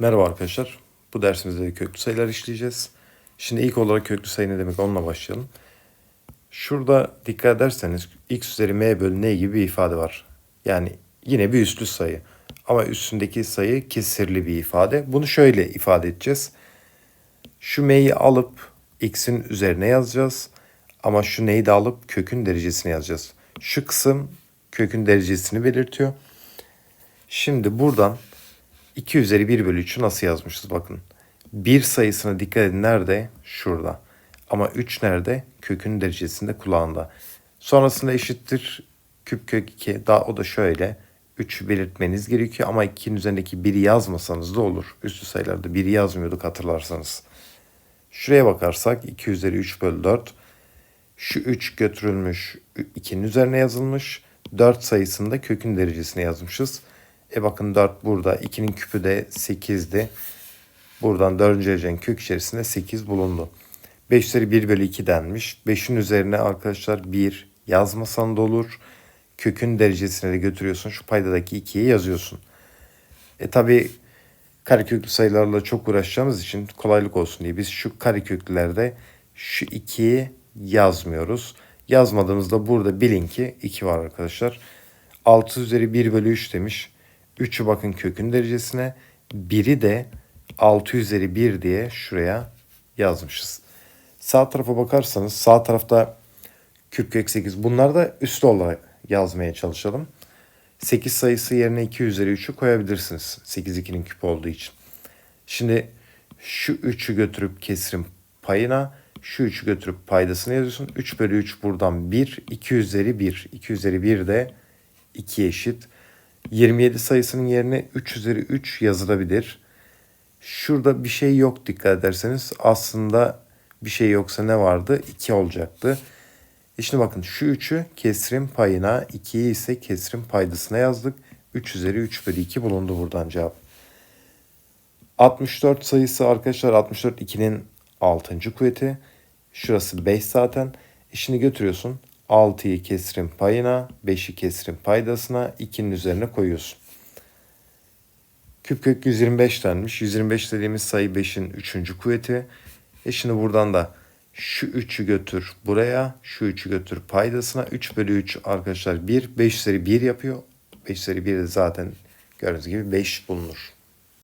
Merhaba arkadaşlar. Bu dersimizde de köklü sayılar işleyeceğiz. Şimdi ilk olarak köklü sayı ne demek onunla başlayalım. Şurada dikkat ederseniz x üzeri m bölü n gibi bir ifade var. Yani yine bir üslü sayı. Ama üstündeki sayı kesirli bir ifade. Bunu şöyle ifade edeceğiz. Şu m'yi alıp x'in üzerine yazacağız. Ama şu n'yi de alıp kökün derecesine yazacağız. Şu kısım kökün derecesini belirtiyor. Şimdi buradan 2 üzeri 1 bölü 3'ü nasıl yazmışız bakın. 1 sayısına dikkat edin nerede? Şurada. Ama 3 nerede? Kökün derecesinde kulağında. Sonrasında eşittir küp kök 2. Daha o da şöyle. 3'ü belirtmeniz gerekiyor ama 2'nin üzerindeki 1'i yazmasanız da olur. Üstü sayılarda 1'i yazmıyorduk hatırlarsanız. Şuraya bakarsak 2 üzeri 3 bölü 4. Şu 3 götürülmüş 2'nin üzerine yazılmış. 4 sayısında kökün derecesine yazmışız. E bakın 4 burada. 2'nin küpü de 8'di. Buradan 4. derecenin kök içerisinde 8 bulundu. 5 üzeri 1 bölü 2 denmiş. 5'in üzerine arkadaşlar 1 yazmasan da olur. Kökün derecesine de götürüyorsun. Şu paydadaki 2'yi yazıyorsun. E tabi kareköklü sayılarla çok uğraşacağımız için kolaylık olsun diye biz şu kareköklülerde şu 2'yi yazmıyoruz. Yazmadığımızda burada bilin ki 2 var arkadaşlar. 6 üzeri 1 bölü 3 demiş. 3'ü bakın kökün derecesine. 1'i de 6 üzeri 1 diye şuraya yazmışız. Sağ tarafa bakarsanız sağ tarafta küp kök 8. Bunlar da üslü olarak yazmaya çalışalım. 8 sayısı yerine 2 üzeri 3'ü koyabilirsiniz. 8 2'nin küp olduğu için. Şimdi şu 3'ü götürüp kesirin payına şu 3'ü götürüp paydasını yazıyorsun. 3 bölü 3 buradan 1. 2 üzeri 1. 2 üzeri 1 de 2 eşit. 27 sayısının yerine 3 üzeri 3 yazılabilir. Şurada bir şey yok dikkat ederseniz. Aslında bir şey yoksa ne vardı? 2 olacaktı. E şimdi bakın şu 3'ü kesrin payına 2'yi ise kesrin paydasına yazdık. 3 üzeri 3 bölü 2 bulundu buradan cevap. 64 sayısı arkadaşlar 64 2'nin 6. kuvveti. Şurası 5 zaten. E şimdi götürüyorsun. 6'yı kesrin payına, 5'i kesrin paydasına, 2'nin üzerine koyuyorsun. Küp kök 125 denmiş. 125 dediğimiz sayı 5'in 3. kuvveti. E şimdi buradan da şu 3'ü götür buraya, şu 3'ü götür paydasına. 3 bölü 3 arkadaşlar 1, 5 üzeri 1 yapıyor. 5 üzeri 1 de zaten gördüğünüz gibi 5 bulunur.